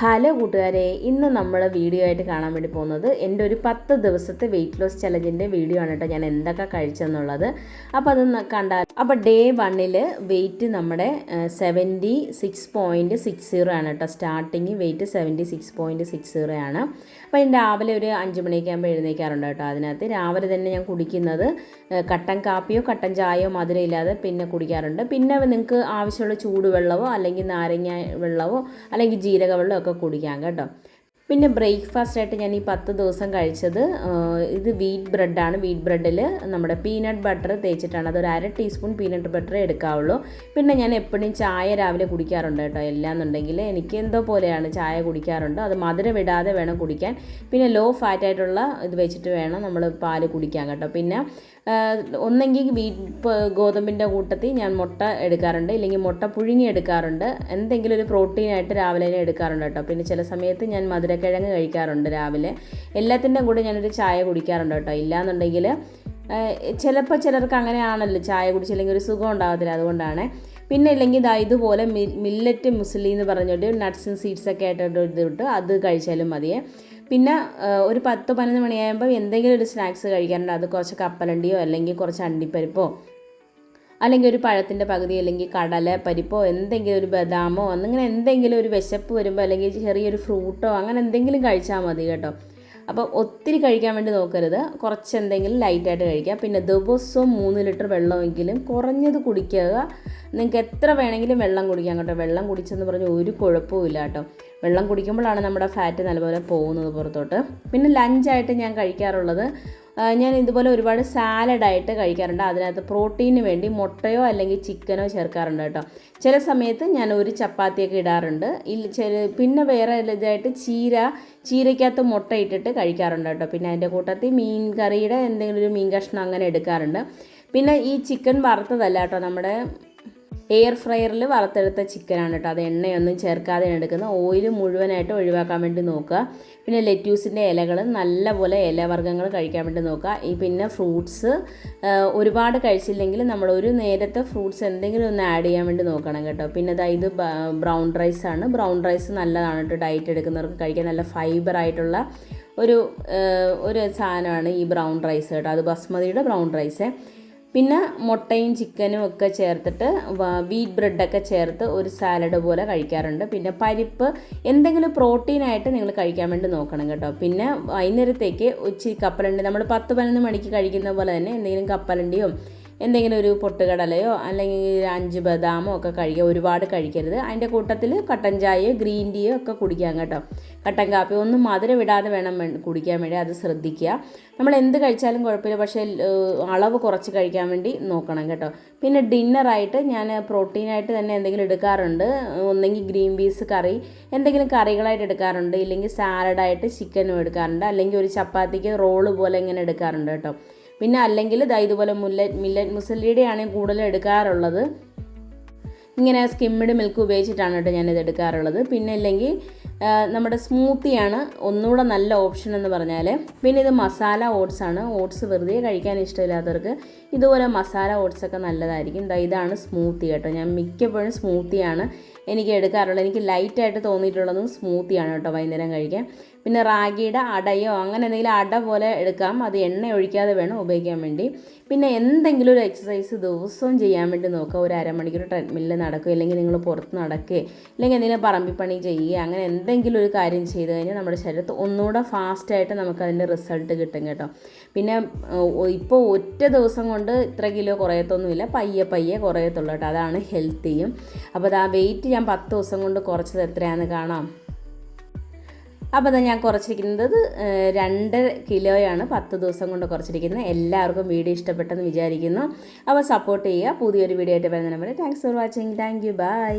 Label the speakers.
Speaker 1: Hello കൂട്ടുകാരെ ഇന്ന് നമ്മൾ വീഡിയോ ആയിട്ട് കാണാൻ വേണ്ടി പോകുന്നത് എന്റെ ഒരു പത്ത് ദിവസത്തെ വെയിറ്റ് ലോസ് ചലഞ്ചിന്റെ വീഡിയോ ആണ് കേട്ടോ ഞാൻ എന്തൊക്കെ കഴിച്ചെന്നുള്ളത്. അപ്പോൾ അത് കണ്ടാൽ അപ്പോൾ ഡേ വണ്ണിൽ വെയിറ്റ് നമ്മുടെ seventy six point six zero ആണ് കേട്ടോ. Starting weight seventy six point six zero ആണ്. അപ്പോൾ ഞാൻ രാവിലെ ഒരു അഞ്ച് മണിയൊക്കെ ആകുമ്പോൾ എഴുന്നേക്കാറുണ്ട് കേട്ടോ അതിനകത്ത്. രാവിലെ തന്നെ ഞാൻ കുടിക്കുന്നത് കട്ടൻ കാപ്പിയോ കട്ടൻ ചായയോ മധുരം ഇല്ലാതെ പിന്നെ കുടിക്കാറുണ്ട്. പിന്നെ നിങ്ങൾക്ക് ആവശ്യമുള്ള ചൂടുവെള്ളമോ അല്ലെങ്കിൽ നാരങ്ങ വെള്ളമോ അല്ലെങ്കിൽ ജീരക വെള്ളമോ ഒക്കെ കുടിക്കാം കേട്ടോ. പിന്നെ ബ്രേക്ക്ഫാസ്റ്റ് ആയിട്ട് ഞാൻ ഈ പത്ത് ദിവസം കഴിച്ചത് ഇത് വീറ്റ് ബ്രെഡാണ്. വീറ്റ് ബ്രെഡിൽ നമ്മുടെ പീനട്ട് ബട്ടർ തേച്ചിട്ടാണ്. അതൊരു അര ടീസ്പൂൺ പീനട്ട് ബട്ടർ എടുക്കാവുള്ളൂ. പിന്നെ ഞാൻ എപ്പോഴും ചായ രാവിലെ കുടിക്കാറുണ്ട് കേട്ടോ എല്ലാന്നുണ്ടെങ്കിൽ എനിക്ക് എന്തോ പോലെയാണ് ചായ കുടിക്കാറുണ്ട്. അത് മധുരം വിടാതെ വേണം കുടിക്കാൻ. പിന്നെ ലോ ഫാറ്റ് ആയിട്ടുള്ള ഇത് വെച്ചിട്ട് വേണം നമ്മൾ പാൽ കുടിക്കാൻ കേട്ടോ. പിന്നെ ഒന്നെങ്കിൽ വീറ്റ് ഗോതമ്പിന്റെ കൂട്ടത്തിൽ ഞാൻ മുട്ട എടുക്കാറുണ്ട്. ഇല്ലെങ്കിൽ മുട്ട പുഴുങ്ങി എടുക്കാറുണ്ട്. എന്തെങ്കിലും ഒരു പ്രോട്ടീനായിട്ട് രാവിലെ എടുക്കാറുണ്ട് കേട്ടോ. പിന്നെ ചില സമയത്ത് ഞാൻ മധുരക്കിഴങ്ങ് കഴിക്കാറുണ്ട് രാവിലെ. എല്ലാത്തിന്റെ കൂടെ ഞാനൊരു ചായ കുടിക്കാറുണ്ട് കേട്ടോ. ഇല്ലാന്നുണ്ടെങ്കിൽ ചിലപ്പോൾ ചിലർക്ക് അങ്ങനെയാണല്ലോ ചായ കുടിച്ചില്ലെങ്കിൽ ഒരു സുഖം ഉണ്ടാകത്തില്ല അതുകൊണ്ടാണ്. പിന്നെ ഇല്ലെങ്കിൽ ഇതാ ഇതുപോലെ മില്ലറ്റ് മുസ്ലി എന്ന് പറഞ്ഞിട്ട് നട്ട്സും സീഡ്സൊക്കെ ആയിട്ട് ഇത് ഇട്ട് അത് കഴിച്ചാലും മതിയേ. പിന്നെ ഒരു പത്ത് പതിനൊന്ന് മണിയാകുമ്പോൾ എന്തെങ്കിലും ഒരു സ്നാക്സ് കഴിക്കാനുണ്ട് അത് കുറച്ച് കപ്പലണ്ടിയോ അല്ലെങ്കിൽ കുറച്ച് അണ്ടിപ്പരിപ്പോ അല്ലെങ്കിൽ ഒരു പഴത്തിന്റെ പകുതി അല്ലെങ്കിൽ കടല പരിപ്പോ എന്തെങ്കിലും ഒരു ബദാമോ അങ്ങനെ എന്തെങ്കിലും ഒരു വിശപ്പ് വരുമ്പോൾ അല്ലെങ്കിൽ ചെറിയൊരു ഫ്രൂട്ടോ അങ്ങനെ എന്തെങ്കിലും കഴിച്ചാൽ മതി കേട്ടോ. അപ്പോൾ ഒത്തിരി കഴിക്കാൻ വേണ്ടി നോക്കരുത്. കുറച്ച് എന്തെങ്കിലും ലൈറ്റായിട്ട് കഴിക്കുക. പിന്നെ ദിവസവും മൂന്ന് ലിറ്റർ വെള്ളമെങ്കിലും കുറഞ്ഞത് കുടിക്കുക. നിങ്ങൾക്ക് എത്ര വേണമെങ്കിലും വെള്ളം കുടിക്കാം കേട്ടോ. വെള്ളം കുടിച്ചെന്ന് പറഞ്ഞ് ഒരു കുഴപ്പവും ഇല്ല കേട്ടോ. വെള്ളം കുടിക്കുമ്പോഴാണ് നമ്മുടെ ഫാറ്റ് നല്ലപോലെ പോകുന്നത് പുറത്തോട്ട്. പിന്നെ ലഞ്ചായിട്ട് ഞാൻ കഴിക്കാറുള്ളത് ഞാൻ ഇതുപോലെ ഒരുപാട് സാലഡായിട്ട് കഴിക്കാറുണ്ട്. അതിനകത്ത് പ്രോട്ടീന് വേണ്ടി മുട്ടയോ അല്ലെങ്കിൽ ചിക്കനോ ചേർക്കാറുണ്ട് കേട്ടോ. ചില സമയത്ത് ഞാൻ ഒരു ചപ്പാത്തിയൊക്കെ ഇടാറുണ്ട്. പിന്നെ വേറെ ഇതായിട്ട് ചീര ചീരയ്ക്കകത്ത് മുട്ട ഇട്ടിട്ട് കഴിക്കാറുണ്ട് കേട്ടോ. പിന്നെ അതിന്റെ കൂട്ടത്തിൽ മീൻ കറിയുടെ എന്തെങ്കിലും ഒരു മീൻ കഷ്ണം അങ്ങനെ എടുക്കാറുണ്ട്. പിന്നെ ഈ ചിക്കൻ വറുത്തതല്ല കേട്ടോ നമ്മുടെ എയർ ഫ്രയറിൽ വറുത്തെടുത്ത ചിക്കനാണ് കേട്ടോ അത് എണ്ണയൊന്നും ചേർക്കാതെ എടുക്കുന്ന ഓയിൽ മുഴുവനായിട്ട് ഒഴിവാക്കാൻ വേണ്ടി നോക്കുക. പിന്നെ ലെറ്റ്യൂസിന്റെ ഇലകൾ നല്ലപോലെ ഇലവർഗങ്ങൾ കഴിക്കാൻ വേണ്ടി നോക്കുക. ഈ പിന്നെ ഫ്രൂട്ട്സ് ഒരുപാട് കഴിച്ചില്ലെങ്കിൽ നമ്മൾ ഒരു നേരത്തെ ഫ്രൂട്ട്സ് എന്തെങ്കിലും ഒന്ന് ആഡ് ചെയ്യാൻ വേണ്ടി നോക്കണം കേട്ടോ. പിന്നെ ദാ ഇത് ബ്രൗൺ ആണ്. ബ്രൗൺ റൈസ് നല്ലതാണ് കേട്ടോ ഡയറ്റ് എടുക്കുന്നവർക്ക് കഴിക്കാൻ. നല്ല ഫൈബർ ആയിട്ടുള്ള ഒരു ഒരു സാധനമാണ് ഈ ബ്രൗൺ റൈസ് കേട്ടോ അത് ബസ്മതിയുടെ ബ്രൗൺ റൈസ് പിന്നെ മുട്ടയും ചിക്കനും ഒക്കെ ചേർത്തിട്ട് വീറ്റ് ബ്രെഡൊക്കെ ചേർത്ത് ഒരു സാലഡ് പോലെ കഴിക്കാറുണ്ട്. പിന്നെ പരിപ്പ് എന്തെങ്കിലും പ്രോട്ടീനായിട്ട് നിങ്ങൾ കഴിക്കാൻ വേണ്ടി നോക്കണം കേട്ടോ. പിന്നെ വൈകുന്നേരത്തേക്ക് ഉച്ച കപ്പലണ്ടി നമ്മൾ പത്ത് പതിനൊന്ന് മണിക്ക് കഴിക്കുന്ന പോലെ തന്നെ എന്തെങ്കിലും കപ്പലണ്ടിയോ എന്തെങ്കിലും ഒരു പൊട്ടുകടലയോ അല്ലെങ്കിൽ അഞ്ച് ബദാമോ ഒക്കെ കഴിക്കുക ഒരുപാട് കഴിക്കരുത്. അതിന്റെ കൂട്ടത്തിൽ കട്ടൻ ചായയോ ഗ്രീൻ ടീയോ ഒക്കെ കുടിക്കാം കേട്ടോ. കട്ടൻ കാപ്പി ഒന്നും മധുരം ഇടാതെ വേണം കുടിക്കാൻ വേണ്ടി അത് ശ്രദ്ധിക്കുക. നമ്മൾ എന്ത് കഴിച്ചാലും കുഴപ്പമില്ല പക്ഷേ അളവ് കുറച്ച് കഴിക്കാൻ വേണ്ടി നോക്കണം കേട്ടോ. പിന്നെ ഡിന്നറായിട്ട് ഞാൻ പ്രോട്ടീനായിട്ട് തന്നെ എന്തെങ്കിലും എടുക്കാറുണ്ട്. ഒന്നെങ്കിൽ ഗ്രീൻ പീസ് കറി എന്തെങ്കിലും കറികളായിട്ട് എടുക്കാറുണ്ട്. ഇല്ലെങ്കിൽ സാലഡായിട്ട് ചിക്കനും എടുക്കാറുണ്ട്. അല്ലെങ്കിൽ ഒരു ചപ്പാത്തിക്ക് റോൾ പോലെ ഇങ്ങനെ എടുക്കാറുണ്ട് കേട്ടോ. പിന്നെ അല്ലെങ്കിൽ ദാ ഇതുപോലെ മുല്ലറ്റ് മില്ലറ്റ് മുസല്ലിയുടെ ആണ് കൂടുതൽ എടുക്കാറുള്ളത്. ഇങ്ങനെ സ്കിമ്മിഡ് മിൽക്ക് ഉപയോഗിച്ചിട്ടാണ് കേട്ടോ ഞാനിത് എടുക്കാറുള്ളത്. പിന്നെ ഇല്ലെങ്കിൽ ആ, നമ്മുടെ സ്മൂത്തിയാണ് ഒന്നുകൂടെ നല്ല ഓപ്ഷൻ എന്ന് പറഞ്ഞാൽ പിന്നെ ഇത് മസാല ഓട്സ് ആണ്. ഓട്സ് വെറുതെ കഴിക്കാൻ ഇഷ്ടമില്ലാത്തവർക്ക് ഇതുപോലെ മസാല ഓട്സ് ഒക്കെ നല്ലതായിരിക്കും. ഇതാണ് സ്മൂത്തി കേട്ടോ. ഞാൻ മിക്കപ്പോഴും സ്മൂത്തിയാണ് എനിക്ക് എടുക്കാറുള്ളത്. എനിക്ക് ലൈറ്റായിട്ട് തോന്നിയിട്ടുള്ളതും സ്മൂത്തിയാണ് കേട്ടോ വൈകുന്നേരം കഴിക്കാൻ. പിന്നെ റാഗിയുടെ അടയോ അങ്ങനെ എന്തെങ്കിലും അട പോലെ എടുക്കാം. അത് എണ്ണ ഒഴിക്കാതെ വേണം ഉപയോഗിക്കാൻ വേണ്ടി. പിന്നെ എന്തെങ്കിലും ഒരു എക്സസൈസ് ദിവസവും ചെയ്യാൻ വേണ്ടി നോക്കുക. ഒരു അരമണിക്കൂർ ട്രെഡ്മില്ലിൽ നടക്കുക. അല്ലെങ്കിൽ നിങ്ങൾ പുറത്ത് നടക്കുക. അല്ലെങ്കിൽ എന്തെങ്കിലും പറമ്പിപ്പണി ചെയ്യുക. അങ്ങനെ എന്തെങ്കിലും ഒരു കാര്യം ചെയ്ത് കഴിഞ്ഞാൽ നമ്മുടെ ശരീരത്ത് ഒന്നുകൂടെ ഫാസ്റ്റായിട്ട് നമുക്ക് അതിന്റെ റിസൾട്ട് കിട്ടും കേട്ടോ. പിന്നെ ഇപ്പോൾ ഒറ്റ ദിവസം കൊണ്ട് ഇത്ര കിലോ കുറയത്തൊന്നുമില്ല. പയ്യെ പയ്യെ കുറയത്തുള്ളൂ കേട്ടോ. അതാണ് ഹെൽത്തിയും അപ്പോൾ അത് വെയിറ്റ് ഞാൻ പത്ത് ദിവസം കൊണ്ട് കുറച്ചത് എത്രയാണെന്ന് കാണാം. അപ്പോൾ അത് ഞാൻ കുറച്ചിരിക്കുന്നത് രണ്ട് കിലോയാണ് പത്ത് ദിവസം കൊണ്ട് കുറച്ചിരിക്കുന്നത്. എല്ലാവർക്കും വീഡിയോ ഇഷ്ടപ്പെട്ടെന്ന് വിചാരിക്കുന്നു. അപ്പോൾ സപ്പോർട്ട് ചെയ്യുക. പുതിയൊരു വീഡിയോ ആയിട്ട് വരുന്ന number thanks for watching thank you bye